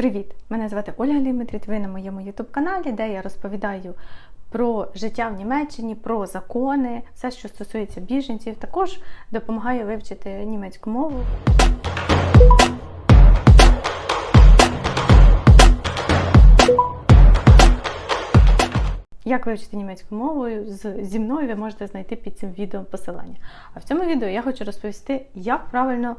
Привіт! Мене звати Ольга Лімитріт. Ви на моєму youtube каналі, де я розповідаю про життя в Німеччині, про закони, все, що стосується біженців. Також допомагаю вивчити німецьку мову. Як вивчити німецьку мову зі мною ви можете знайти під цим відео посилання. А в цьому відео я хочу розповісти, як правильно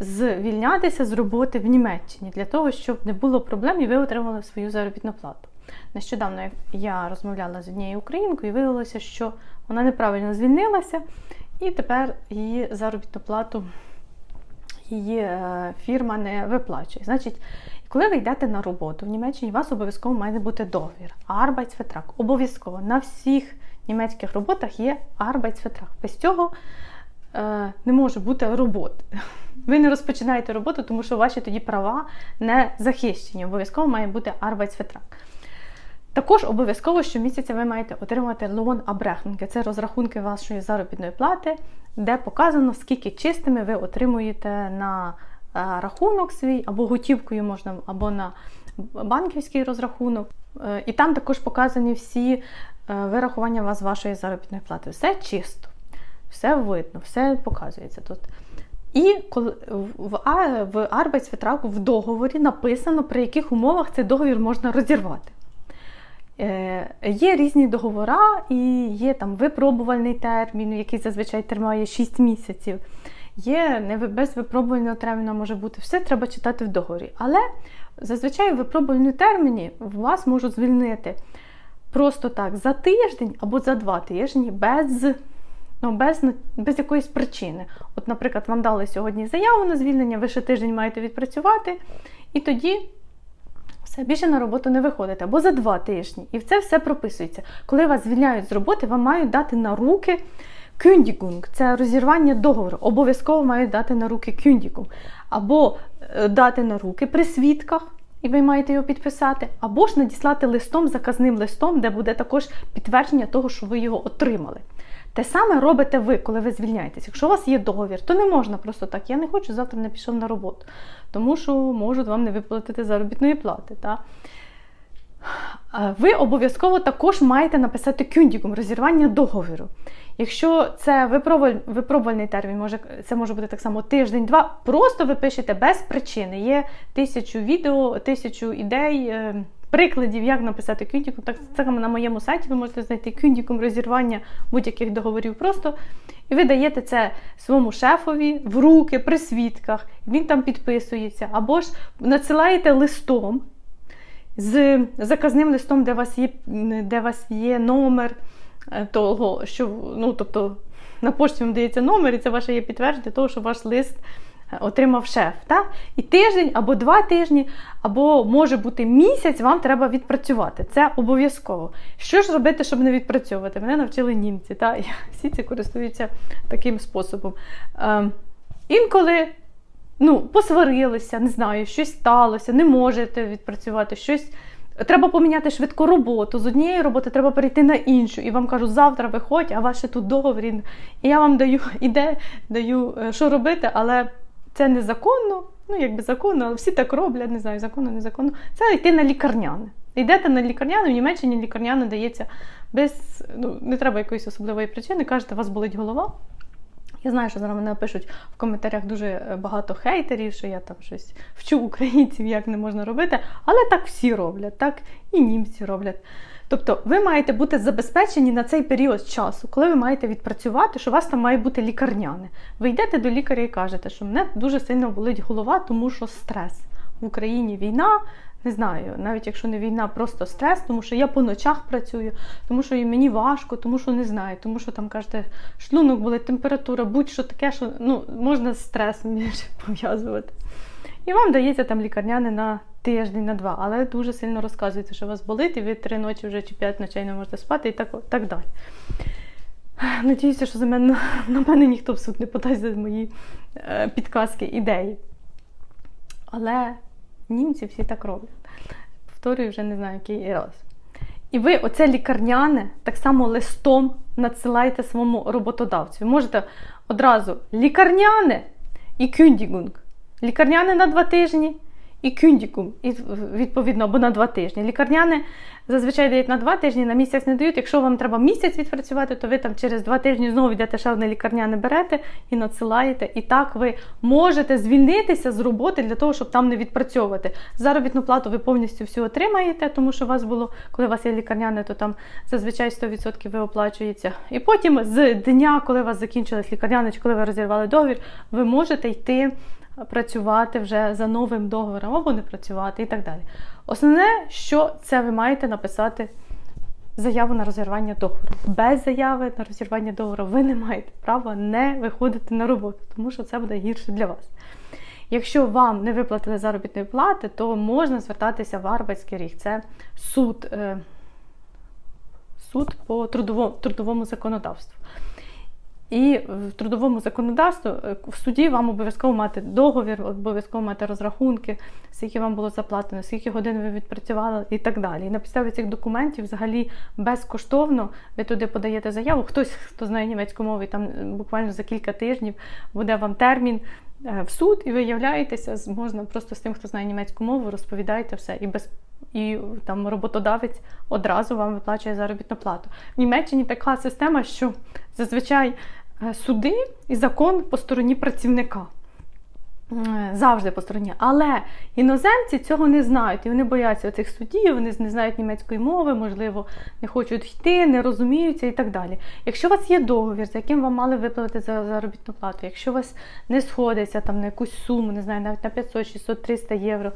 звільнятися з роботи в Німеччині для того, щоб не було проблем і ви отримали свою заробітну плату. Нещодавно я розмовляла з однією українкою і виявилося, що вона неправильно звільнилася, і тепер її заробітну плату її е, фірма не виплачує. Значить, коли ви йдете на роботу в Німеччині, у вас обов'язково має бути договір. Arbeitsvertrag. Обов'язково на всіх німецьких роботах є Arbeitsvertrag. Без цього не може бути роботи. Ви не розпочинаєте роботу, тому що ваші тоді права не захищені. Обов'язково має бути Arbeitsvertrag. Також обов'язково щомісяця ви маєте отримувати лон абрехнунки. Це розрахунки вашої заробітної плати, де показано, скільки чистими ви отримуєте на рахунок свій, або готівкою можна, або на банківський розрахунок. Е, і там також показані всі е, вирахування вас вашої заробітної плати. Все чисто, все видно, все показується тут. І коли в Arbeitsvertrag, в договорі написано, при яких умовах цей договір можна розірвати. Е, Є різні договори, і є там випробувальний термін, який зазвичай тримає 6 місяців. Є не без випробувального терміну може бути все, треба читати в договорі. Але зазвичай в випробувальному терміні вас можуть звільнити просто так за тиждень або за два тижні без ну, без, без якоїсь причини. От, наприклад, вам дали сьогодні заяву на звільнення, ви ще тиждень маєте відпрацювати, і тоді. Все, більше на роботу не виходите, або за два тижні. І це все прописується. Коли вас звільняють з роботи, вам мають дати на руки кюндігунг, це розірвання договору. Обов'язково мають дати на руки кюндігунг. Або е, дати на руки при свідках, і ви маєте його підписати, або ж надіслати листом, заказним листом, де буде також підтвердження того, що ви його отримали. Те саме робите ви, коли ви звільняєтесь. Якщо у вас є договір, то не можна просто так. Я не хочу, завтра не пішов на роботу, тому що можуть вам не виплатити заробітної плати. Та? Ви обов'язково також маєте написати кюндікум розірвання договору. Якщо це випробувальний термін, може, це може бути так само тиждень-два, просто ви пишете без причини. Є тисячу відео, тисячу ідей, е, прикладів, як написати кюндікум. Так само на моєму сайті ви можете знайти кюндікум розірвання будь-яких договорів просто. І ви даєте це своєму шефові в руки при свідках, він там підписується, або ж надсилаєте листом з заказним листом, де у вас є, де вас є номер. Е, того, що ну, тобто, на пошті вам дається номер, і це ваше є підтвердження того, що ваш лист отримав шеф. Так? І тиждень або два тижні, або може бути місяць, вам треба відпрацювати. Це обов'язково. Що ж робити, щоб не відпрацьовувати? Мене навчили німці. Так? І всі ці користуються таким способом. Е, інколи. Ну, посварилися, не знаю, щось сталося, не можете відпрацювати, щось Треба поміняти швидку роботу. З однієї роботи треба перейти на іншу. І вам кажуть, завтра виходь, а ваше тут договір. І я вам даю іде, даю, е, що робити, але це незаконно. Ну, якби законно, але всі так роблять, не знаю, законно, незаконно. Це йти на лікарняне. Йдете на лікарняне, в Німеччині лікарняне дається без, ну, не треба якоїсь особливої причини. Кажете, у вас болить голова. Я знаю, що зараз мене пишуть в коментарях дуже е, багато хейтерів, що я там щось вчу українців, як не можна робити. Але так всі роблять, так і німці роблять. Тобто ви маєте бути забезпечені на цей період часу, коли ви маєте відпрацювати, що у вас там має бути лікарняне. Ви йдете до лікаря і кажете, що мене дуже сильно болить голова, тому що стрес. В Україні війна, не знаю, навіть якщо не війна, просто стрес, тому що я по ночах працюю, тому що мені важко, тому що не знаю, тому що там кажете, шлунок болить, температура, будь-що таке, що ну, можна з стресом пов'язувати. І вам дається там лікарняне на тиждень, на два, але дуже сильно розказується, що у вас болить, і ви три ночі вже чи п'ять ночей не можете спати і так так далі. Надіюся, що за мене на мене ніхто в суд не подасть за мої е, підказки, ідеї. Але німці всі так роблять. Повторюю, вже не знаю, який раз. І ви оце лікарняне так само листом надсилаєте своєму роботодавцю. Ви можете одразу лікарняне і кюндігунг. Лікарняне на два тижні і кюндікум, відповідно, або на два тижні. Лікарняне зазвичай дають на два тижні, на місяць не дають. Якщо вам треба місяць відпрацювати, то ви там через два тижні знову йдете ще лікарняне берете і надсилаєте. І так ви можете звільнитися з роботи для того, щоб там не відпрацьовувати. Заробітну плату ви повністю всю отримаєте, тому що у вас було, коли у вас є лікарняне, то там зазвичай 100% ви оплачується. І потім з дня, коли у вас закінчилось лікарняне, чи коли ви розірвали договір, ви можете йти працювати вже за новим договором або не працювати і так далі. Основне, що це ви маєте написати заяву на розірвання договору. Без заяви на розірвання договору ви не маєте права не виходити на роботу, тому що це буде гірше для вас. Якщо вам не виплатили заробітної плати, то можна звертатися в Арбатський ріг. Це суд, е, суд по трудовому, трудовому законодавству. І в трудовому законодавстві е, в суді вам обов'язково мати договір, обов'язково мати розрахунки, скільки вам було заплатено, скільки годин ви відпрацювали і так далі. І на підставі цих документів взагалі безкоштовно ви туди подаєте заяву. Хтось, хто знає німецьку мову, і там е, буквально за кілька тижнів буде вам термін е, в суд, і ви являєтеся, можна просто з тим, хто знає німецьку мову, розповідаєте все. І без і там роботодавець одразу вам виплачує заробітну плату. В Німеччині така система, що зазвичай суди і закон по стороні працівника. Завжди по стороні. Але іноземці цього не знають, і вони бояться цих судів, вони не знають німецької мови, можливо, не хочуть йти, не розуміються і так далі. Якщо у вас є договір, за яким вам мали виплатити за заробітну плату, якщо у вас не сходиться там на якусь суму, не знаю, навіть на 500, 600, 300 євро,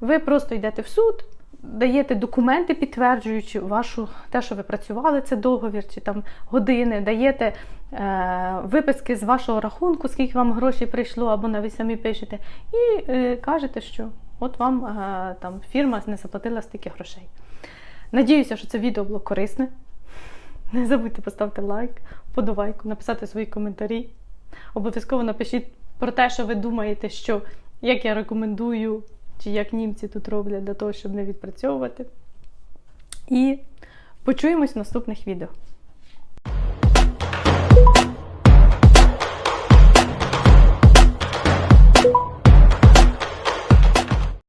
ви просто йдете в суд даєте документи, підтверджуючи вашу те, що ви працювали, це договір чи там години, даєте е, виписки з вашого рахунку, скільки вам грошей прийшло, або навіть самі пишете, і е, кажете, що от вам е, там фірма не заплатила стільки грошей. Надіюся, що це відео було корисне. Не забудьте поставити лайк, подобайку, написати свої коментарі. Обов'язково напишіть про те, що ви думаєте, що як я рекомендую чи як німці тут роблять для того, щоб не відпрацьовувати. І почуємось в наступних відео.